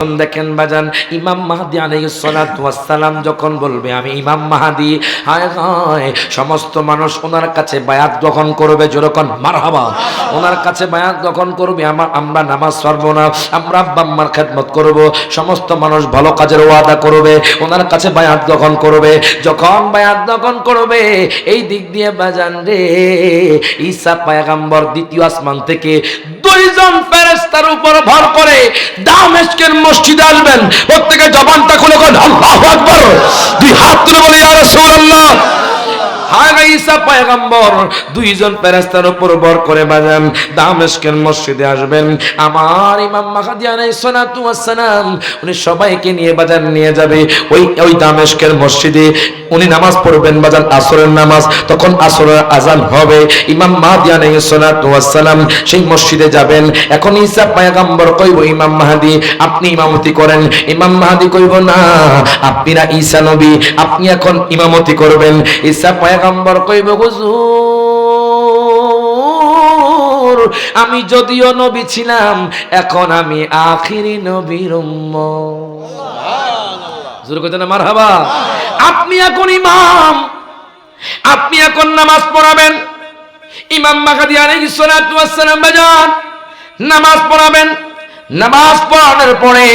দেখেন বাজান, ইমাম মাহাদি আলাইসালাম যখন বলবে, আমি ইমাম মাহাদি হায় হায়, সমস্ত মানুষ ওনার কাছে বায়াত গ্রহণ করবে যেরকম মারহাবা, ওনার কাছে বায়াত গ্রহণ করবে আমার আমরা নামাজ পড়ব না, আমরা আব্বা খেদমত করব, সমস্ত মানুষ ভালো কাজের ওয়াদা করবে, ওনার কাছে বায়াত গ্রহণ করবে, যখন বায়াত গ্রহণ করবে, এই দিক দিয়ে বাজান রে, ঈসা পায়গাম্বর দ্বিতীয় আসমান থেকে দুইজন ফেরেশতার উপর ভর করে দামেস্কের মসজিদে আসবেন। প্রত্যেকে জবানটা খুলে করেন আল্লাহ আকবর। দুই হাত তুলে বলি ইয়া রাসূলুল্লাহ। হায় ঈসা দুইজন ফেরেশতার উপর ভর করে বাজান দামেস্কের মসজিদে আসবেন। আমার ইমাম মাহাদি আলাইহিস সালাতু ওয়াস উনি সবাইকে নিয়ে বাজান নিয়ে যাবে। ওই ওই দামেস্কের মসজিদে উনি নামাজ পড়বেন, বাজান আসরের নামাজ, তখন আসরের আজান হবে। ইমাম মাহাদি আলাইহিস সালাতু ওয়াস সেই মসজিদে যাবেন। এখন ঈসা পয়গম্বর কইব, ইমাম মাহাদি, আপনি ইমামতি করেন। ইমাম মাহাদি কইব, না আপনারা ঈসা নবী, আপনি এখন ইমামতি করবেন। ঈসা পয়গম্বর কইব, হুজুর, আমি যদিও নবী ছিলাম, এখন আমি আখিরি নবীর আপনি এখন ইমাম, আপনি এখন নামাজ পড়াবেন। ইমাম মাকাদি আলাইহিস সালাতু ওয়াস সালাম বাজান নামাজ পড়াবেন। নামাজ পড়ানোর পরে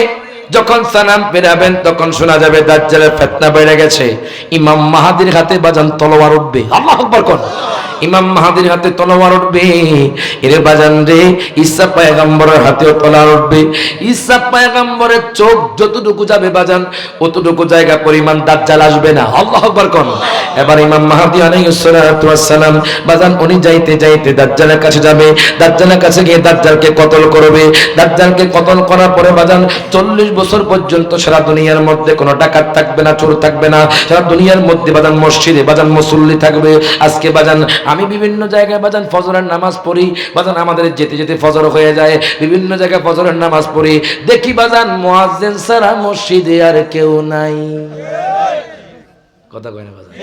যখন সালাম পেরাবেন তখন শোনা যাবে দাজ্জালের ফিতনা বেড়ে গেছে। ইমাম মাহাদির হাতে বাজান তলোয়ার উঠবে। আল্লাহু আকবার কোন ইমাম মাহাদির হাতে তলোয়ার উঠবে। এরে বাজান রে, ঈসা পয়গম্বরের হাতেও তলোয়ার উঠবে। ঈসা পয়গম্বরের চোখ যতটুকু যাবে বাজান, অতটুকু জায়গা পরিমাণ দাজ্জাল আসবে না। আল্লাহু আকবার কোন। এবার ইমাম মাহাদি আলাইহিস সালাতু বাজান উনি যাইতে যাইতে দাজ্জালের কাছে যাবে। দাজ্জালের কাছে গিয়ে দাজ্জালকে কতল করবে। দাজ্জালকে কতল করার পরে বাজান 40 বছর পর্যন্ত সারা দুনিয়ার মধ্যে কোনো ডাকাত থাকবে না, চোর থাকবে না। সারা দুনিয়ার মধ্যে বাজান মসজিদে বাজান মুসল্লি থাকবে। আজকে বাজান আমি বিভিন্ন জায়গায় বাজান ফজরের নামাজ পড়ি, বাজান আমাদের যেতে যেতে ফজর হয়ে যায়, বিভিন্ন জায়গায় ফজরের নামাজ পড়ি। দেখি বাজান মুয়াজ্জিন সারা মসজিদে আর কেউ নাই। কথা কয় না বাজান?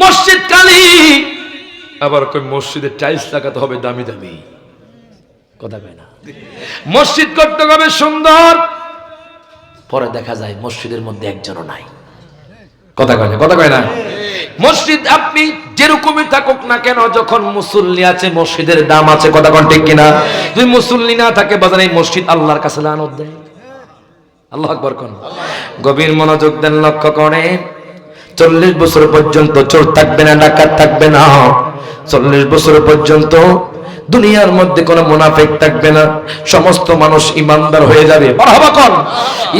মসজিদ কালি, আবার কই মসজিদে টাইলস লাগাতে হবে দামি দামি। কথা কয় না? মসজিদ করতে হবে সুন্দর? পরে দেখা যায় মসজিদের মধ্যে একজনও নাই। কথা কয় না? কথা কয় না? মসজিদ আপনি যেরকমই থাকুক না কেন, যখন মুসল্লি আছে, মসজিদের দাম আছে, কথা কন ঠিক কিনা? যদি মুসল্লি না থাকে, বাজারে মসজিদ আল্লাহর কাছে লানত দেয়। আল্লাহ আকবর কোন? গভীর মনোযোগ দেন, লক্ষ্য করে চল্লিশ বছর পর্যন্ত চোর থাকবে না, ডাকাত থাকবে না। চল্লিশ বছর পর্যন্ত দুনিয়ার মধ্যে কোনো মুনাফিক থাকবে না। সমস্ত মানুষ ইমানদার হয়ে যাবে।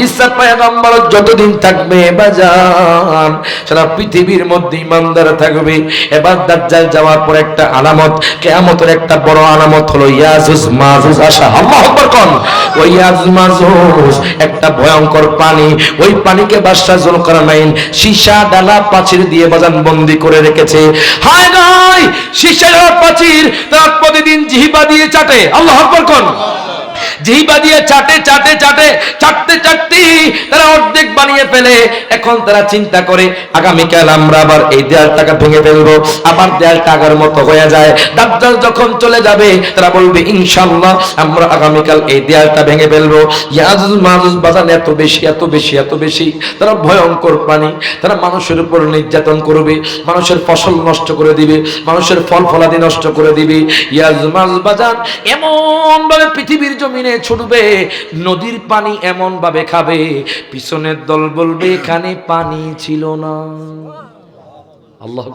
ঈসা পয়গম্বর যতদিন থাকবে বাজান সারা পৃথিবীর মধ্যে ইমানদার থাকবে। এবার দাজ্জাল যাওয়ার পর একটা আলামত, কিয়ামতের একটা বড় আলামত হলো ইয়াজুজ মাজুজ আসা আল্লাহু আকবার ওই মাজুজ, একটা ভয়ঙ্কর পানি। ওই পানিকে বাদশা জুলকারনাইন সীসা ডালা পাচির দিয়ে বাজান বন্দি করে রেখেছে। হায় গায় সীসা ডালা পাচির তার প্রতিদিন জিহিবা দিয়ে চাটে। আল্লাহ আকবার কোন। জিহিবা দিয়ে চাটে চাটে চাটে, চাটতে চাটতে তারা অর্ধেক বানিয়ে ফেলে। এখন তারা চিন্তা করে আগামীকাল আমরা আবার এই দেয়ালটাকে ভেঙে ফেলব। আবার দেয়ালটা আগার মতো হয়ে যায়। দাজ্জাল যখন চলে যাবে, তারা বলবে, ইনশাআল্লাহ, আমরা আগামীকাল এই দেয়ালটা ভেঙে ফেলব। ইয়াজুজ মাজুজ বাজান, এত বেশি এত বেশি এত বেশি। তারা ভয়ঙ্কর প্রাণী। তারা মানুষের উপর নির্যাতন করবে, মানুষের ফসল নষ্ট করে দিবে, মানুষের ফল ফলাদি নষ্ট করে দিবে। ইয়াজুজ মাজুজ বাজান এমন ভাবে পৃথিবীর জমিনে ছুটবে নদীর পানি এমন ভাবে খাবে পিছনের দল বলবে এখানে পানি ছিল না। আল্লাহ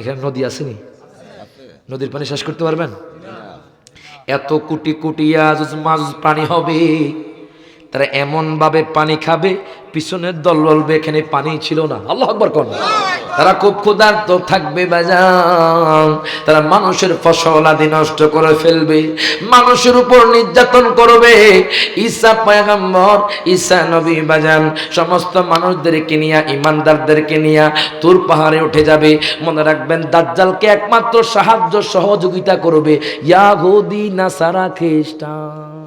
এখানে নদী আসেনি? নদীর পানি শেষ করতে পারবেন? এত কোটি কোটি আজ মাজুজ পানি হবে। তারা এমন ভাবে পানি খাবে, পিছনের দল বলবে, এখানে পানি ছিল না। আল্লাহ আকবর কোন। তারা খুব ক্ষুধার্ত থাকবে বাজান। তারা মানুষের ফসল আদি নষ্ট করে ফেলবে, মানুষের উপর নির্যাতন করবে। ঈসা পয়গম্বর, ঈসা নবী বাজান, সমস্ত মানুষদেরকে নিয়ে, ইমানদারদেরকে নিয়ে তুর পাহাড়ে উঠে যাবে। মনে রাখবেন, দাজ্জালকে একমাত্র সাহায্য সহযোগিতা করবে। ইয়াহুদি, নাসারা, খ্রিস্টান।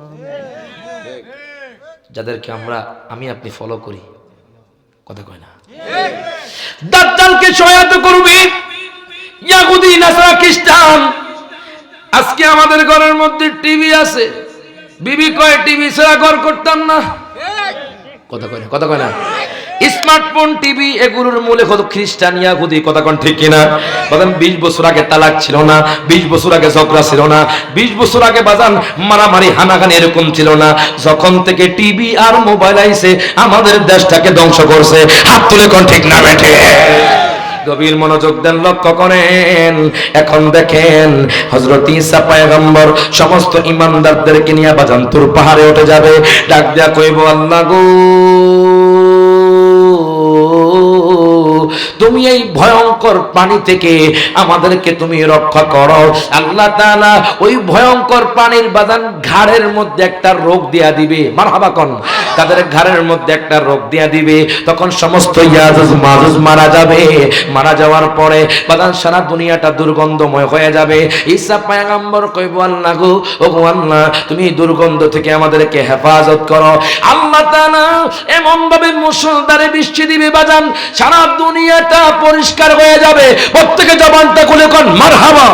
যাদেরকে আমরা আমি আপনি ফলো করি। কথা কয় না। দাজ্জালকে সহায়তা করবে ইয়াহুদি নাসারা খ্রিস্টান। আজকে আমাদের ঘরের মধ্যে টিভি আছে। বিবি কয় টিভি ছাড়া ঘর করতাম না। কথা কয় না কথা কয় না। স্মার্টফোন, টিভি, এগুলোর মূলে হলো খ্রিস্টান, ইয়াহুদি, কথা কোন ঠিক কিনা? বাজান বিশ বছর আগে তালাক ছিল না, বিশ বছর আগে ঝগড়া ছিল না, বিশ বছর আগে বাজান মারামারি হানাগানি এরকম ছিল না। যখন থেকে টিভি আর মোবাইল আইছে, আমাদের দেশটাকে ধ্বংস করছে। হাত তুলে কোন ঠিক না, বেঠে? গভীর মনোযোগ দেন, লক্ষ্য করেন। এখন দেখেন হজরত ইসা পায়গম্বর সমস্ত ইমানদারদেরকে নিয়ে বাজান তুর পাহাড়ে উঠে যাবে। ডাক দেয়া কইব, আল্লাহ গো! তুমি এই ভয়ঙ্কর পানি থেকে আমাদেরকে তুমি রক্ষা করো। আল্লাহ তাআলা ওই ভয়ঙ্কর পানির বাদান ঘাড়ের মধ্যে একটা রোগ দিয়া দিবে। মারহাবা কন? তাদের ঘাড়ের মধ্যে একটা রোগ দিয়া দিবে। তখন সমস্ত ইয়াজুজ মাজুজ মারা যাবে। মারা যাওয়ার পরে বাদান সারা দুনিয়াটা দুর্গন্ধময় হয়ে যাবে। ঈসা পয়গম্বর কইব, আল্লাহ গো, ও আল্লাহ, তুমি দুর্গন্ধ থেকে আমাদেরকে হেফাজত করো। আল্লাহ তাআলা এমন ভাবে মুসলদারে বৃষ্টি দিবে বাজান সারা দুনিয়াটা পরিষ্কার হয়ে যাবে। প্রত্যেকে জবানটা খুলে কোন, মারহাবা।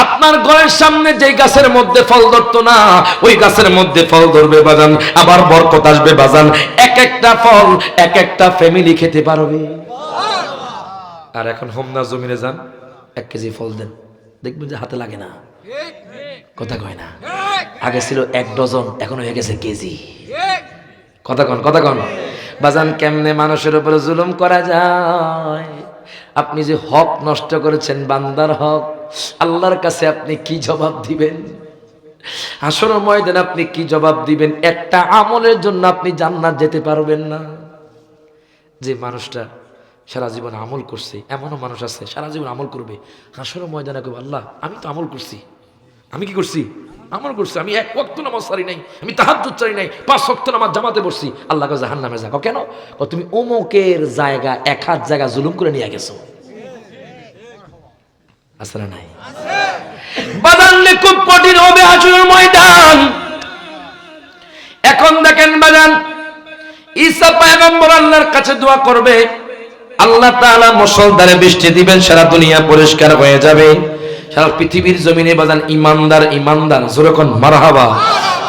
আপনার ঘরের সামনে যে গাছের মধ্যে ফল ধরতো না, ওই গাছের মধ্যে ফল ধরবে বাজান। আবার বরকত আসবে বাজান। এক একটা ফল, এক একটা ফ্যামিলি খেতে পারবে। আর এখন হোমনা জমিনে যান, এক কেজি ফল দেন। দেখবেন যে হাতে লাগে না। কথা কয় না। আগে ছিল এক ডজন, এখন হয়ে গেছে কেজি। কথা কন কথা কন। বাজান কেমনে মানুষের উপরে জুলুম করা যায়? আপনি যে হক নষ্ট করেছেন, বান্দার হক, আল্লাহর কাছে আপনি কি জবাব দিবেন? আসর ময়দান আপনি কি জবাব দিবেন? একটা আমলের জন্য আপনি জান্নাত যেতে পারবেন না। যে মানুষটা সারা জীবন আমল করছে, এমনও মানুষ আছে, সারা জীবন আমল করবে। হাসর ময়দানে কবে আল্লাহ, আমি তো আমল করছি। আমি কি করছি? আমল করছি, আমি এক ওয়াক্ত নামাজ সারি নাই, আমি তাহাজ্জুদ চারি নাই, পাঁচ ওয়াক্ত নামাজ জামাতে বসছি আল্লাহ জাহান নামে যাও। কেন? ও তুমি অমুকের জায়গা, এক হাত জায়গা জুলুম করে নিয়ে গেছো। আসলে নাই? খুব কঠিন হবে আসরের ময়দান। এখন দেখেন বাজান, ঈসা পয়গম্বর আল্লাহর কাছে দোয়া করবে, আল্লাহ তাআলা মুসলধারে বৃষ্টি দিবেন, সারা দুনিয়া পরিষ্কার হয়ে যাবে। সারা পৃথিবীর জমিনে বাজান ইমানদার ইমানদার যেরকম মারহাবা।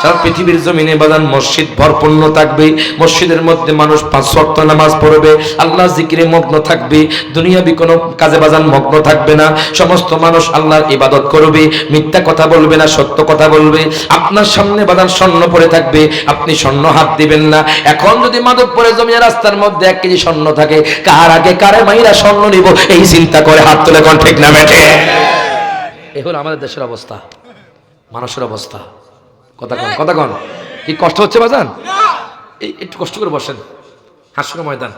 সারা পৃথিবীর জমিনে বাজান মসজিদ ভরপূর্ণ থাকবে, মসজিদের মধ্যে মানুষ পাঁচ ওয়াক্ত নামাজ পড়বে, আল্লাহ জিকিরে মগ্ন থাকবে, দুনিয়াবি কোনো কাজে বাজান মগ্ন থাকবে না, সমস্ত মানুষ আল্লাহর ইবাদত করবে, মিথ্যা কথা বলবে না, সত্য কথা বলবে, আপনার সামনে বাজান স্বর্ণ পড়ে থাকবে, আপনি স্বর্ণ হাত দিবেন না। এখন যদি মাদক পরে জমিয়া রাস্তার মধ্যে এক কেজি স্বর্ণ থাকে, কার আগে কারে মাইরা স্বর্ণ নিব, এই চিন্তা করে হাত তুলে কোন ঠিক না বেঠে? এ হলো আমাদের দেশের অবস্থা মানুষের অবস্থা। কথা কন কথা কন। কি কষ্ট হচ্ছে বাজান? এই একটু কষ্ট করে বসেন। হাসুর ময়দান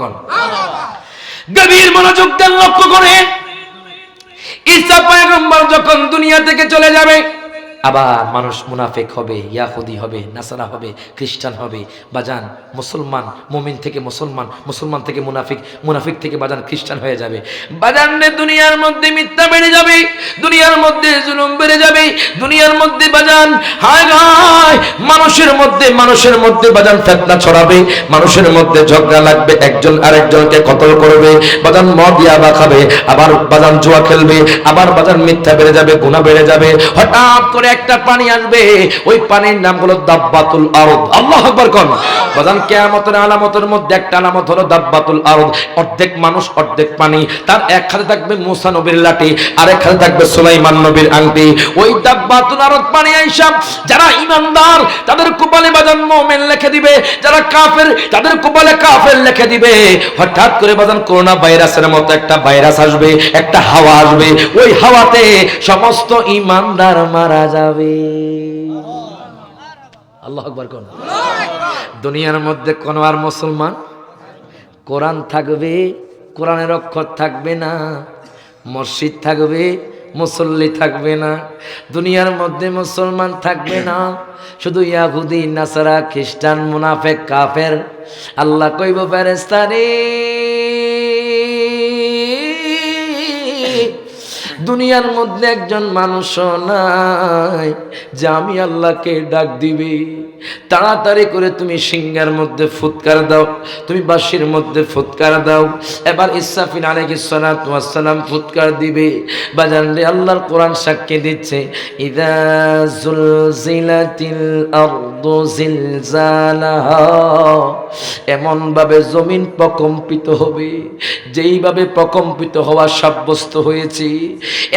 কন। গভীর মনোযোগ দেন লক্ষ্য করে। ঈসা পয়গম্বর যখন দুনিয়া থেকে চলে যাবে আবার মানুষ মুনাফেক হবে, ইয়াহুদি হবে, নাসারা হবে, খ্রিস্টান হবে। বাজান, মুসলমান, মুমিন থেকে মুসলমান মুসলমান থেকে মুনাফিক মুনাফিক থেকে বাজান খ্রিস্টান হয়ে যাবে। বাজান দুনিয়ার মধ্যে মিথ্যা বেড়ে যাবে, দুনিয়ার মধ্যে জুলুম বেড়ে যাবে, দুনিয়ার মধ্যে বাজান, হায় হায়, মানুষের মধ্যে মানুষের মধ্যে বাজান ফেতনা ছড়াবে, মানুষের মধ্যে ঝগড়া লাগবে, একজন আরেকজনকে কতল করবে, বাজান মদ ইয়াবা খাবে, আবার বাজান জুয়া খেলবে, আবার বাজান মিথ্যা বেড়ে যাবে, গুনাহ বেড়ে যাবে। হঠাৎ করে একটা পানি আসবে ওই পানির নাম হলো দাব্বাতুল আরদ। আল্লাহ আকবার কোন। বাজান কিয়ামতের আলামতের মধ্যে একটা আলামত হলো দাব্বাতুল আরদ। অর্ধেক মানুষ, অর্ধেক পানি। তার এক হাতে থাকবে মুসা নবীর লাঠি আর এক হাতে থাকবে সুলাইমান নবীর আংটি। ওই দাব্বাতুল আরদ পানি আইসা যারা ইমানদার, তাদের কপালে বাজান মুমিন লিখে দিবে। যারা কাফের, তাদের কপালে কাফের লিখে দিবে। হঠাৎ করে বাজান করোনা ভাইরাসের মতো একটা ভাইরাস আসবে, একটা হাওয়া আসবে। ওই হাওয়াতে সমস্ত ইমানদার মারা যাবে। আল্লাহ আকবার কোন? দুনিয়ার মধ্যে কোন আর মুসলমান কোরআন থাকবে, কোরআনের অক্ষর থাকবে না, মসজিদ থাকবে, মুসল্লি থাকবে না, দুনিয়ার মধ্যে মুসলমান থাকবে না। শুধু ইয়াহুদি, নাসারা, খ্রিস্টান, মুনাফেক, কাফের, আল্লাহ কইব ফেরেস্তারে দুনিয়ার মধ্যে একজন মানুষ নাই। যে আমি আল্লাহকে ডাক দিবে। তাড়াতাড়ি করে তুমি সিংহার মধ্যে ফুৎকার দাও, তুমি বাঁশির মধ্যে ফুৎকার দাও। এবার ইসাফিন আলাইহিস সালাতু ওয়াস সালাম ফুৎকার দিবে। বাজান রে আল্লাহর কোরআন সাক্ষী দিচ্ছে, ইদা এমন ভাবে জমিন প্রকম্পিত হবে, যেইভাবে প্রকম্পিত হওয়া সাব্যস্ত হয়েছে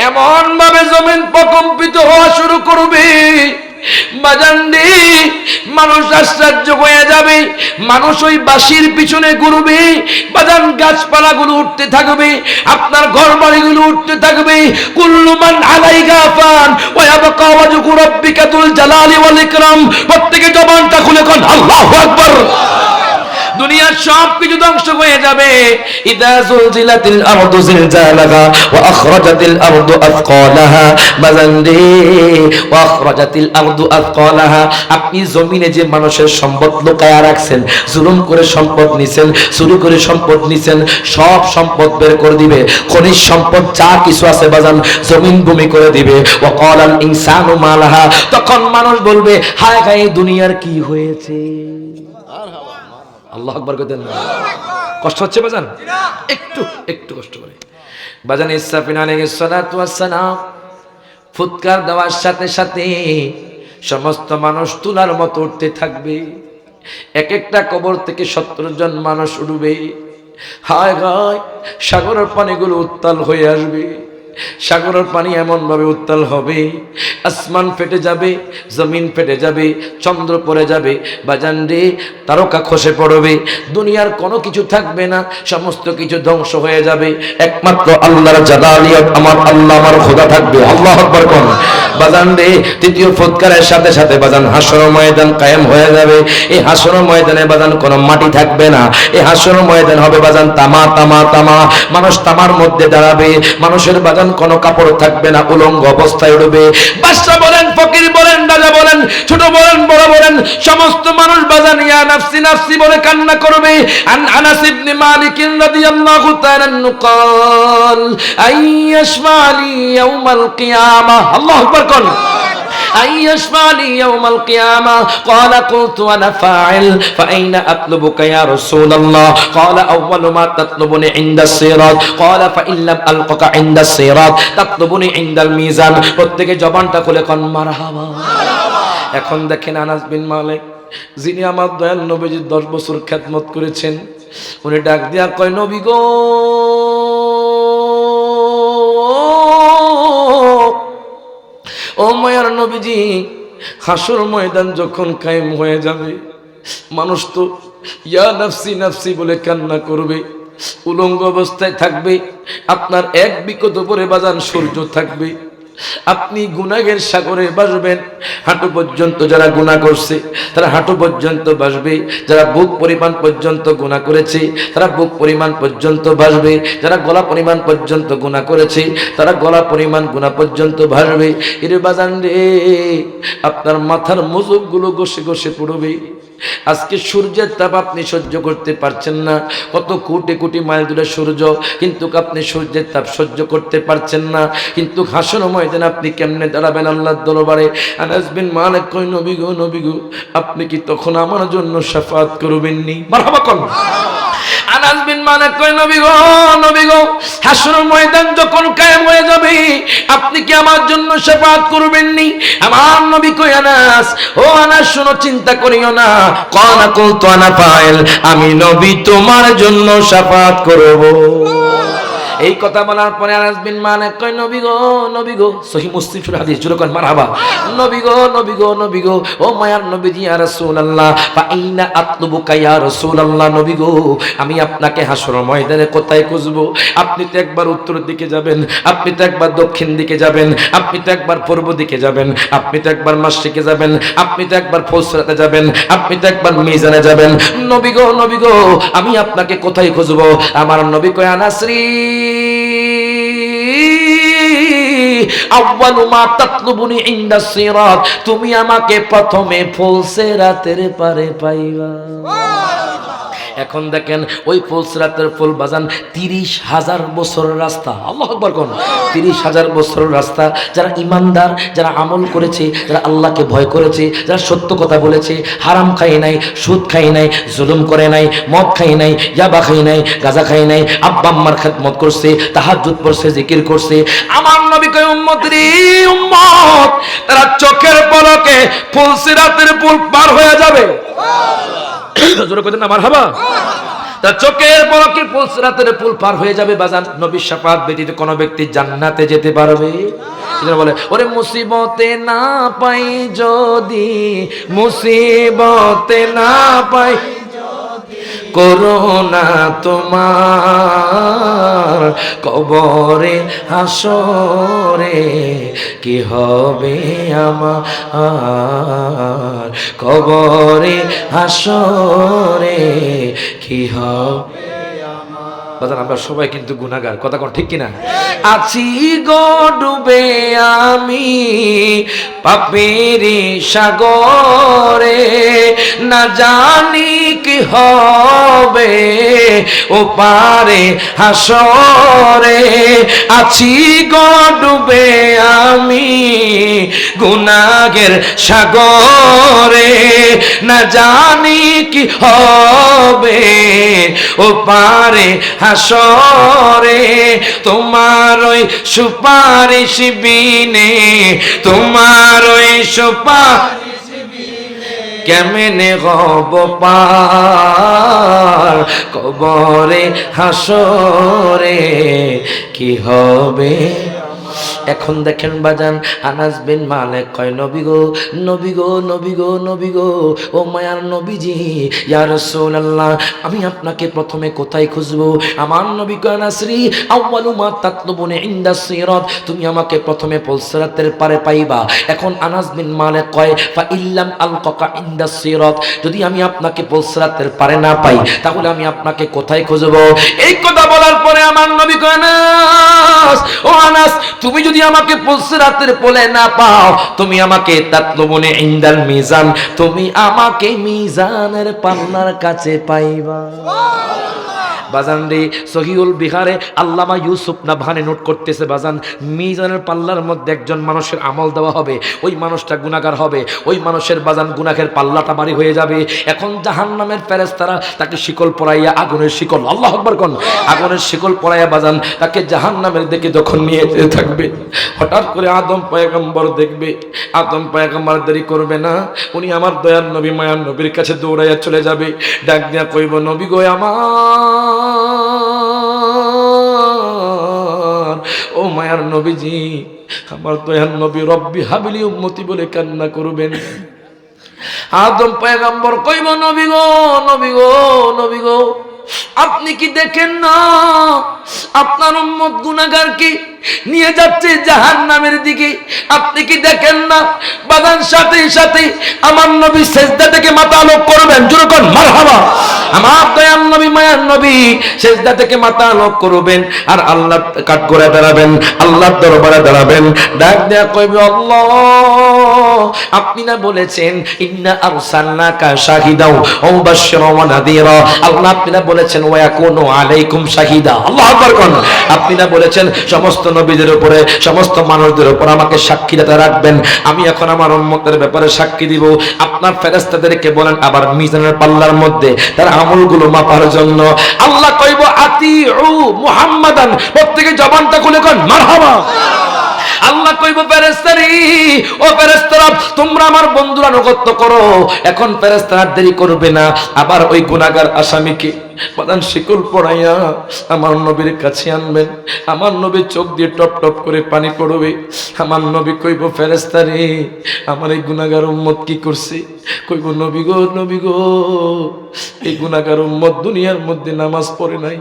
এমন ভাবে জমিন প্রকম্পিত হওয়া শুরু করবে। বাজান্ডি মানুষ আশ্চর্য হয়ে যাবে। মানুষ ওই বাসির পিছনে ঘুরবে। বাজান গাছপালাগুলো উঠতে থাকবে, আপনার ঘর বাড়িগুলো উঠতে থাকবে। কুল্লুমান আলাইগা গাফান, ওয়ায়াবকা ওয়াজহু রাব্বিকা দুল জালালি ওয়াল ইকরাম। প্রত্যেকে জবানটা খুলে কোন আল্লাহু আকবার। দুনিয়ার সব কিছু ধ্বংস হয়ে যাবে। ইদা জুলজিলাতিল আরদু জিলজালাহা ওয়া আখরাজাতিল আরদু আথকালাহা বাজানরে ওয়া আখরাজাতিল আরদু আথকালাহা আপনি জমিনে যে মানুষের সম্পদ লুকায়া রাখছেন, জুলুম করে সম্পদ নিছেন, চুরি করে সম্পদ নিছেন, সব সম্পদ বের করে দিবে। খনিজ সম্পদ যা কিছু আছে বাজান, জমিন ভূমি করে দিবে। ওয়া ক্বালাল ইনসানু মালাহা। তখন মানুষ বলবে, হায় হায় দুনিয়ার কি হয়েছে? আল্লাহ আকবর করতেন না। কষ্ট হচ্ছে বাজান? একটু একটু কষ্ট করে। বাজান ইসাফিন আলাইহিস সালাতু সালাম ফুৎকার দেওয়ার সাথে সাথে সমস্ত মানুষ তুলার মতো উঠতে থাকবে। এক একটা কবর থেকে সত্তর জন মানুষ উঠবে হায় হায়, সাগরের পানিগুলো উত্তাল হয়ে আসবে। সাগরের পানি এমনভাবে উত্তাল হবে, আসমান ফেটে যাবে, জমিন ফেটে যাবে, চন্দ্র পড়ে যাবে, বাজান রে, তারকা খসে পড়বে, দুনিয়ার কোনো কিছু থাকবে না, সমস্ত কিছু ধ্বংস হয়ে যাবে। একমাত্র আল্লাহর জালালিয়ত, আমার আল্লাহ, আমার খোদা থাকবে। আল্লাহ আকবার কোন? বাজান রে, তৃতীয় ফুৎকারের সাথে সাথে বাজান হাসর ময়দান কায়েম হয়ে যাবে। এই হাসর ময়দানে বাজান কোনো মাটি থাকবে না। এই হাসর ময়দান হবে বাজান তামা তামা তামা। মানুষ তামার মধ্যে দাঁড়াবে। মানুষের বাজান কোনো কাপড় থাকবে না উলঙ্গ অবস্থায় উঠবে বাদশা বলেন ফকির বলেন রাজা বলেন ছোট বলেন বড় বলেন সমস্ত মানুষ বাজান ইয়া নাফসি নাফসি বলে কান্না করবে আন আনাস ইবনে মালিক রাদিয়াল্লাহু তাআলা قال أن يشفع لي يوم القيامة الله أكبر قل আইয়াশফা লি ইয়াউমাল কিয়ামা। ক্বালা ফাইল ফাইনা আতলুবুকা ইয়া রাসূলুল্লাহ। ক্বালা আউওয়ালু মা তাতলুবুনি ইনদা সিরাত। ক্বালা ফাইন লাম আলকাকা ইনদা সিরাত। তাতলুবুনি মিজান। প্রত্যেকে জবানটা খুলে মারা মারহাবা। এখন দেখেন আনাস বিন মালিক, যিনি আমার দয়াল নবীজির দশ বছর খ্যাতমত করেছেন, উনি ডাক দিয়া কয়, নবী গো! ও মায়ার নবীজি, হাসর ময়দান যখন কায়েম হয়ে যাবে, মানুষ তো ইয়া নাফসি নাফসি বলে কান্না করবে, উলঙ্গ অবস্থায় থাকবে, আপনার এক বিকত উপরে বাজান সূর্য থাকবে। আপনি গুনাগের সাগরে বাসবেন, হাঁটু পর্যন্ত যারা গুণা করছে, তারা হাঁটু পর্যন্ত বাসবে, যারা বুক পরিমাণ পর্যন্ত গুণা করেছে, তারা বুক পরিমাণ পর্যন্ত বাসবে, যারা গলা পরিমাণ পর্যন্ত গুণা করেছে, তারা গলা পরিমাণ গুণা পর্যন্ত ভাসবে এর বাজান রে, আপনার মাথার মুজুকগুলো ঘষে ঘষে পড়বে। আজকে সূর্যের তাপ আপনি সহ্য করতে পারছেন না। কত কোটি কোটি মাইল দূরে সূর্য, কিন্তু আপনি সূর্যের তাপ সহ্য করতে পারছেন না। কিন্তু হাসন ময়দান আপনি কেমনে দাঁড়াবেন আল্লাহ দরবারে? আনাসবিন মালিক কই নবী গো নবী গো, আপনি কি তখন আমার জন্য শাফাত করবেননি? মারহাবা কোন আনাস বিন মালিক কই নবী গো নবী গো হাসর ময়দান যখন কায়েম হয়ে যাবে, আপনি কি আমার জন্য শাফাত করবেননি? আমার নবী কই আনাস, ও আনাস, শুনো, চিন্তা করিও না। কানা কুনতু আনা ফাইল, আমি নবী তোমার জন্য শাফাত করব। এই কথা বলার পরে আনাস বিন মালিক কয়, নবী গো নবী গো। সহি মুসলিম শুনে হাদিস জুড়ে কন, মারহাবা। নবী গো নবী গো নবী গো, ও মায়ার নবীজি, ইয়া রাসূলুল্লাহ ফা আইনা আতলুবুকা ইয়া রাসূলুল্লাহ, নবী গো, আমি আপনাকে হাসর ময়দানে কোথায় খুঁজবো? আপনি তো একবার উত্তর দিকে যাবেন, আপনি তো একবার দক্ষিণ দিকে যাবেন, আপনি তো একবার পূর্ব দিকে যাবেন, আপনি তো একবার মাসিকে যাবেন, আপনি তো একবার ফসরাতে যাবেন, আপনি তো একবার মিজানে যাবেন। নবী গো নবী গো, আমি আপনাকে কোথায় খুঁজবো? আমার নবী কয়, আনাসরি। আউয়ালু মা তাতলুবুনি ইনদা সিরাত তুমি আমাকে প্রথমে ফুল সেরাতের পারে পাইবা। এখন দেখেন ওই ফুলসরাতের ফুল বাজান তিরিশ হাজার বছরের রাস্তা। আল্লাহ আকবর কোন? তিরিশ হাজার বছরের রাস্তা। যারা ইমানদার, যারা আমল করেছে, যারা আল্লাহকে ভয় করেছে, যারা সত্য কথা বলেছে, হারাম খাই নাই, সুদ খাই নাই, জুলুম করে নাই, মদ খাই নাই, ইয়াবা খাই নাই, গাজা খাই নাই, আব্বা আম্মার খেদমত করছে, তাহাজ্জুদ পড়ছে, জিকির করছে। আমার নবী কয়, উম্মত রে, উম্মত, তারা চোখের পলকে ফুলসিরাতের পুল পার হয়ে যাবে। জোরে কইতেন আমার হাবা তা চোখের পরকে রাতের পুল পার হয়ে যাবে বাজান নবী সাপাত ব্যতীত কোনো ব্যক্তি জান্নাতে যেতে পারবে। বলে, ওরে মুসিবতে না পাই যদি, মুসিবতে না পাই করোনা তোমার কবরে হাসরে কি হবে আমার? কবরে হাসরে কি হবে? বাজান, আমরা সবাই কিন্তু গুনাগার কথা কোন ঠিক কিনা? আছি গো ডুবে আমি পাপেরি সাগরে। না জানি কি হবে ও পারে হাসরে। আছি গো ডুবে আমি গুনাগের সাগরে। না জানি কি হবে ও পারে হাসরে, তোমার ওই সুপারিশ বিনে, তোমার ওই সুপারিশ কেমনে হব পার? কবরে হাসরে কি হবে? এখন দেখেন বাজান, আনাস বিন মালিক কয়, নবী গো নবী গো নবী গো নবী গো, ও মায়ার নবীজি, ইয়া রাসূলুল্লাহ, আমি আপনাকে প্রথমে কোথায় খুঁজবো? আমার নবী কয়, নাসরি, আউয়ালু মা তাতলুবুনি ইনদা সিরাত, তুমি আমাকে প্রথমে পলসরাতের পারে পাইবা। এখন আনাস বিন মালিক কয়, ফা ইল্লাম আলকাকা ইনদা সিরাত, যদি আমি আপনাকে পলসরাতের পারে না পাই, তাহলে আমি আপনাকে কোথায় খুঁজবো? এই কথা বলার পরে আমার নবী কয়, আনাস, ও আনাস, তুমি যদি আমাকে পশ্চিরাতের পোলে না পাও, তুমি আমাকে তাতলুমনে ইন্দাল মিজান, তুমি আমাকে মিজানের পান্নার কাছে পাইবা। বাজান রে সহিউল বিহারে আল্লামা ইউসুফ না ভানে নোট করতেছে, বাজান, মিজানের পাল্লার মধ্যে একজন মানুষের আমল দেওয়া হবে, ওই মানুষটা গুণাগার হবে, ওই মানুষের, বাজান, গুনাহের পাল্লাটা বাড়ি হয়ে যাবে। এখন জাহান নামের ফেরেস্তারা তাকে শিকল পড়াইয়া আগুনের শিকল, আল্লাহ আকবর কোন, আগুনের শিকল পড়াইয়া বাজান, তাকে জাহান নামের দিকে যখন নিয়ে যেতে থাকবে, হঠাৎ করে আদম পয়গম্বর দেখবে, আদম পয়গম্বর দেরি করবে না, উনি আমার দয়ার নবী, মায়ার নবীর কাছে দৌড়াইয়া চলে যাবে, ডাক দিয়া কইব, নবী গো, আমার ও মায়ার নবীজি, আমার দয়ার নবী, রব্বি হাবিলি উম্মতি বলে কান্না করবেন। আদম পায়গাম্বর কইব, নবী গো নবী গো নবী গো, আপনি কি দেখেন না? আপনার উম্মত গুনাগার কি? নিয়ে যাচ্ছে জাহান নামের দিকে। আপনি কি দেখেন না? বাদান সাথে সাথে আমার নবী সেজদা থেকে মাথা আলোক করবেন। যেরকম মারহাবা। আমার দয়াল নবী, মায়ার নবী সেজদা থেকে মাথা আলোক করবেন আর আল্লাহ কাট করে দাঁড়াবেন, আল্লাহর দরবারে দাঁড়াবেন। ডাক দেয়া কইবে, আল্লাহ, আপনি না বলেছেন, ইন্না আরসালনাকা শাহিদাও ও বাশশিরা ওয়া নাদিরা আল্লাহ, আপনি না বলেছেন, ওয়া ইয়াকুনু আলাইকুম শাহিদা আল্লাহ আকবার কোন। আপনি না বলেছেন, সমস্ত নবীদের উপরে, সমস্ত মানুষদের উপর আমাকে সাক্ষী দিতে রাখবেন। আমি এখন আমার উম্মতের ব্যাপারে সাক্ষী দিব। আপনার ফেরেশতাদেরকে বলেন, আবার মিজানের পাল্লার মধ্যে তার আমলগুলো মাপার জন্য। আল্লাহ কইব আতি আতিউ মুহাম্মাদান। প্রত্যেকে জবানটা খুলে কোন, মারহাবা। আল্লাহ কইব ফেরেস্তারি ও ফেরেস্তারা তোমরা আমার বন্ধুরা নগত্য করো। এখন ফেরেস্তারা দেরি করবে না। আবার ওই গুনাহগার আসামিকে প্রধান শিকল পড়াইয়া আমার নবীর কাছে আনবেন আমার নবীর চোখ দিয়ে টপ টপ করে পানি পড়বে। আমার নবী কইব ফেরেস্তারি আমার এই গুনাহগার উম্মত কি করছে? কইব, নবী গো নবী গো, এই গুনাহগার উম্মত দুনিয়ার মধ্যে নামাজ পড়ে নাই।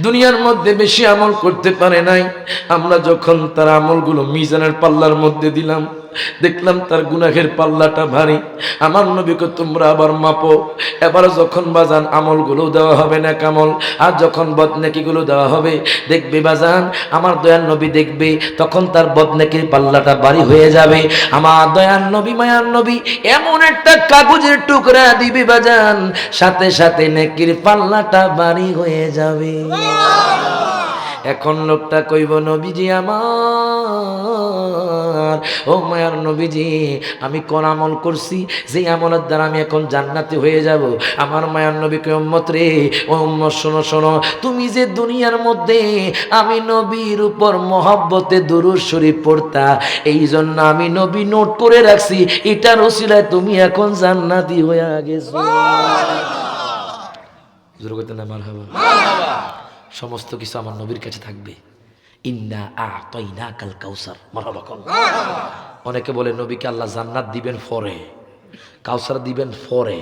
দুনিয়ার মধ্যে বেশি আমল করতে পারে নাই। আমরা যখন তার আমলগুলো মিজানের পাল্লার মধ্যে দিলাম দেখলাম তার গুনাহের পাল্লাটা ভারী। আমার নবীকে তোমরা আবার মাপো। এবার যখন বাজান আমলগুলো দেওয়া হবে না কামল আর যখন বদনেকিগুলো দেওয়া হবে, দেখবে বাজান, আমার দয়াল নবী দেখবে, তখন তার বদনেকির পাল্লাটা ভারী হয়ে যাবে। আমার দয়াল নবী, মায়ার নবী, এমন একটা কাগজের টুকরা দিবে বাজান, সাথে সাথে নেকির পাল্লাটা ভারী হয়ে যাবে। এখন লোকটা কইব নবীজি আমার ও মায়ার নবীজি আমি কোন আমল করছি যে আমলের দ্বারা আমি এখন জান্নাতি হয়ে যাব? আমার মায়ার নবীকে উম্মত রে ও উম্মত শোনো শোনো তুমি যে দুনিয়ার মধ্যে আমি নবীর উপর মহব্বতে দুরুদ শরীফ পড়তা এই জন্য আমি নবী নোট করে রাখছি এটার ওসিলায় তুমি এখন জান্নাতি হয়ে গেছো। না মার সমস্ত কিছু আমার নবীর কাছে থাকবে। ইন্না আ কাল কাউসার। মারহাবা অনেকে বলে, নবীকে আল্লাহ জান্নাত দিবেন পরে, কাউসার দিবেন পরে,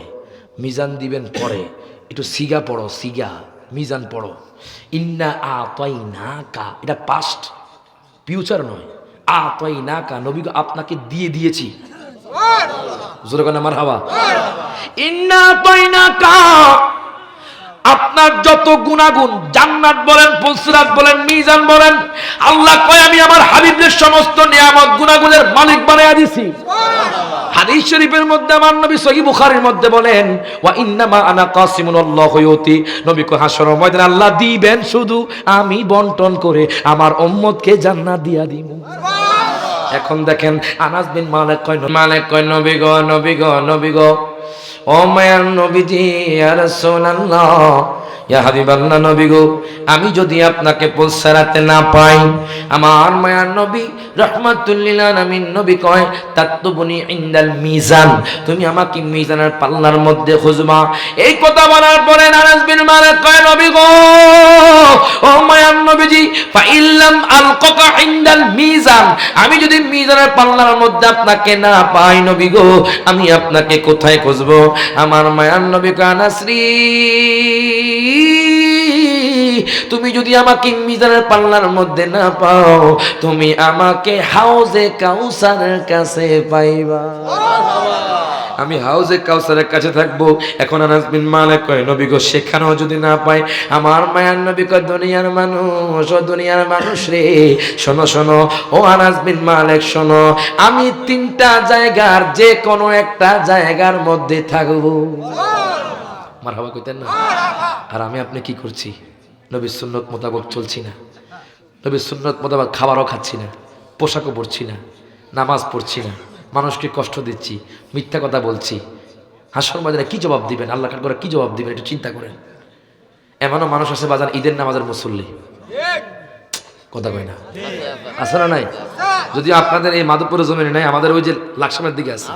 মিজান দিবেন পরে। একটু সিগা পড়ো, সিগা, মিজান পড়ো। ইন্না আ তৈনা কা এটা পাস্ট ফিউচার নয়। আ তৈনা কা নবী আপনাকে দিয়ে দিয়েছি। জোরে কেন আমার হাওয়া ইন্না তৈনা কা আপনার যত গুণাগুণ জান্নাত বলেন ফুসরাত বলেন মিজান বলেন আল্লাহ কয় আমি আমার হাবিবের সমস্ত নিয়ামত গুণাগুণের মালিক বানাইয়া দিছি। হাদিস শরীফের মধ্যে আমার নবী সহি বুখারীর মধ্যে বলেন ওয়া ইন্নামা আনা কাসিমুন আল্লাহু ইউতি। নবী কয় হাসর ময়দানে আল্লাহ দিবেন শুধু আমি বন্টন করে আমার উম্মতকে জান্নাত দিয়া দিব। এখন দেখেন আনাস বিন মালিক কয় মালিক কয় নবী গো নবী গো নবী গো। ও মায়ার নবীজি আর রাসূলুল্লাহ আমি যদি আপনাকে পৌঁছাতে না পাই, আমার মায়ার নবী আলামিন নবী কয় ইনদাল মিজান তুমি আমাকে মিজানের পাল্লার মধ্যে খুঁজবা। এই কথা বলার পরে কয়, নবী গো, ও মায়ার নবীজি, ফাইল্লাম ইনদাল মিজান আমি যদি মিজানের পাল্লার মধ্যে আপনাকে না পাই, নবী গো, আমি আপনাকে কোথায় খুঁজবো? আমার মায়ার নবী তুমি যদি আমাকে মিজানের পাল্লার মধ্যে না পাও, তুমি আমাকে হাউজে কাউসারের কাছে পাইবা। আমি হাউজে কাউসারের কাছে থাকব। এখন আনাস বিন মালিক কয়, নবী গো, সেখানেও যদি না পাই, আমার মায়ার নবী কয়, দুনিয়ার মানুষ, ও দুনিয়ার মানুষ রে। শোনো শোনো, ও আনাস বিন মালিক, শোনো, আমি তিনটা জায়গার যে কোনো একটা জায়গার মধ্যে থাকব। আমার হাওয়া কইতেন না? আর আমি আপনি কি করছি? নবীর সুন্নত মোতাবেক চলছি না। নবীর সুন্নত মোতাবেক খাবারও খাচ্ছি না, পোশাকও পরছি না, নামাজ পড়ছি না, মানুষকে কষ্ট দিচ্ছি, মিথ্যা কথা বলছি। হাসর বাজারে কি জবাব দিবেন? আল্লাহ করে কি জবাব দিবেন? একটু চিন্তা করেন। এমনও মানুষ আছে বাজার ঈদের নামাজের মুসল্লি। কথা কয় না। আছে না নাই? যদি আপনাদের এই মাধবপুরের জমিনে নাই, আমাদের ওই যে লাকসামের দিকে আছে।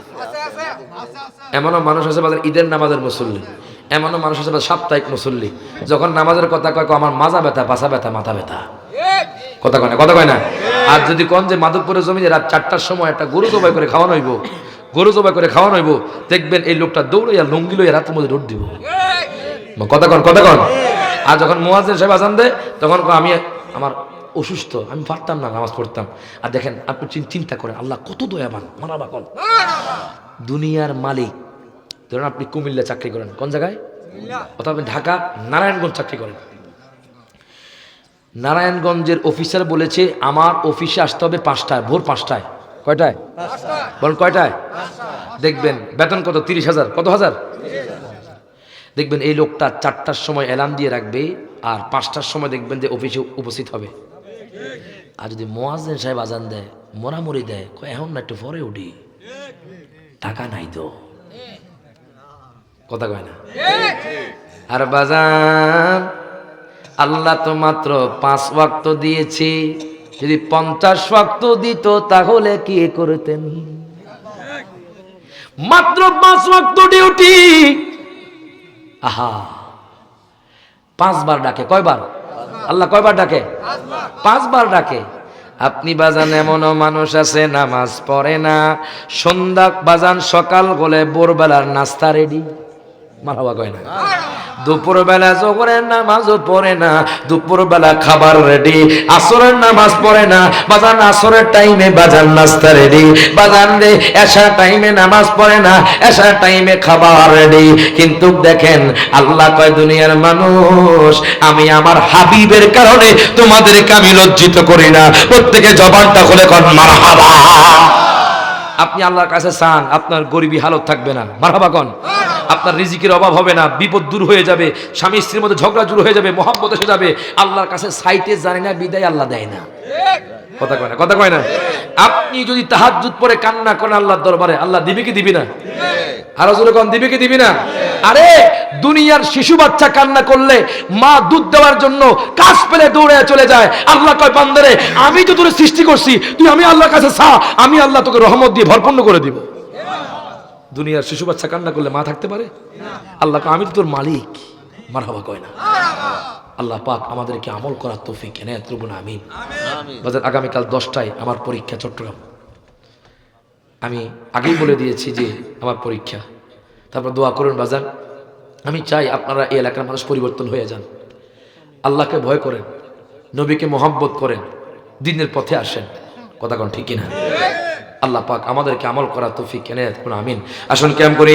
এমনও মানুষ আছে বাজার ঈদের নামাজের মুসল্লি। এমনও মানুষ বাজার সাপ্তাহিক মুসল্লি, যখন নামাজের কথা কয় আমার মাজা ব্যথা পাশা ব্যথা, মাথা ব্যথা। কথা কয় না, কথা কয় না? আর যদি কন যে মাধবপুরের জমিনে রাত চারটার সময় একটা গরু জবাই করে খাওয়ানো হইব, গরু জবাই করে খাওয়ানো হইব, দেখবেন এই লোকটা দৌড়াইয়া লুঙ্গি লইয়া রাতের মধ্যে রোড দিব। কথা কন কথা কন। আর যখন মোয়াজের সাহেব আজান দেয়, তখন আমি আমার অসুস্থ, আমি পারতাম না নামাজ পড়তাম। আর দেখেন, আপনি চিন্তা করেন, আল্লাহ কত দয়াবান, মারাবা কন। দুনিয়ার মালিক ধরেন আপনি কুমিল্লা চাকরি করেন কোন জায়গায়? অথবা আপনি ঢাকা নারায়ণগঞ্জ চাকরি করেন। নারায়ণগঞ্জের অফিসার বলেছে আমার অফিসে আসতে হবে পাঁচটায় ভোর পাঁচটায়। কয়টায়? বলেন কয়টায়? দেখবেন বেতন কত? তিরিশ হাজার। কত হাজার? দেখবেন এই লোকটা চারটার সময় অ্যালার্ম দিয়ে রাখবে আর পাঁচটার সময় দেখবেন যে অফিসে উপস্থিত হবে। আর যদি মোয়াজেন সাহেব আজান দেয় মরামরি দেয় এখন না একটু পরে উঠি। টাকা নাই তো। কথা কয় না? আর বাজান আল্লাহ তো মাত্র পাঁচ ওয়াক্ত দিয়েছি। যদি পঞ্চাশ ওয়াক্ত দিত তাহলে কি করতেন? মাত্র পাঁচ ওয়াক্ত ডিউটি। আহা পাঁচবার ডাকে কয়বার? আল্লাহ কয়বার ডাকে? পাঁচবার ডাকে। আপনি বাজান এমনও মানুষ আছে নামাজ পড়ে না। সন্ধ্যা বাজান সকাল গলে ভোরবেলার নাস্তা রেডি। মারাবা কয় না। দুপুর বেলা জোহরের নামাজও পড়ে না দুপুর বেলা খাবার রেডি আসরের নামাজ পড়ে না, বাজান আসরের টাইমে বাজার নাস্তা রেডি রে টাইমে নামাজ পড়ে না টাইমে খাবার রেডি কিন্তু দেখেন, আল্লাহ কয়, দুনিয়ার মানুষ, আমি আমার হাবিবের কারণে তোমাদেরকে আমি লজ্জিত করি না। প্রত্যেকে জবানটা খুলে কন, মারহাবা। আপনি আল্লাহর কাছে চান, আপনার গরিবী হালত থাকবে না। মারহাবা কন। আপনার রিজিকের অভাব হবে না, বিপদ দূর হয়ে যাবে, স্বামী স্ত্রীর মধ্যে ঝগড়া দূর হয়ে যাবে, মহাব্বত এসে যাবে, আল্লাহর কাছে সাইটে জানে না, বিদায় আল্লাহ দেয় না। কথা কয় না, কথা কয় না। আপনি যদি তাহাজ্জুদ পরে কান্না করেন আল্লাহর দরবারে, আল্লাহ দিবে কি দিবি না? কি দিবি না? আরে, দুনিয়ার শিশু বাচ্চা কান্না করলে মা দুধ দেওয়ার জন্য কাজ পেলে দৌড়ে চলে যায়। আল্লাহ কয়, বান্দারে, আমি তো তোর সৃষ্টি করছি, তুই আমি আল্লাহর কাছে চা আমি আল্লাহ তোকে রহমত দিয়ে ভরপূর্ণ করে দিব। দুনিয়ার শিশু বাচ্চা কান্না করলে মা থাকতে পারে? আল্লাহ আমি তো তোর মালিক। মার মারহাবা কয় না। আল্লাহ পাক আমাদেরকে আমল করার তৌফিক এনে ত্রুবুন আমিন। বাজার আগামীকাল দশটায় আমার পরীক্ষা চট্টগ্রাম। আমি আগেই বলে দিয়েছি যে আমার পরীক্ষা। তারপর দোয়া করুন বাজার। আমি চাই আপনারা এই এলাকার মানুষ পরিবর্তন হয়ে যান। আল্লাহকে ভয় করেন নবীকে মোহাব্বত করেন দিনের পথে আসেন। কথা কোন ঠিকই না আল্লাহ পাক আমাদেরকে আমল করা তৌফিক কেনে আমিন। আসুন কেমন করি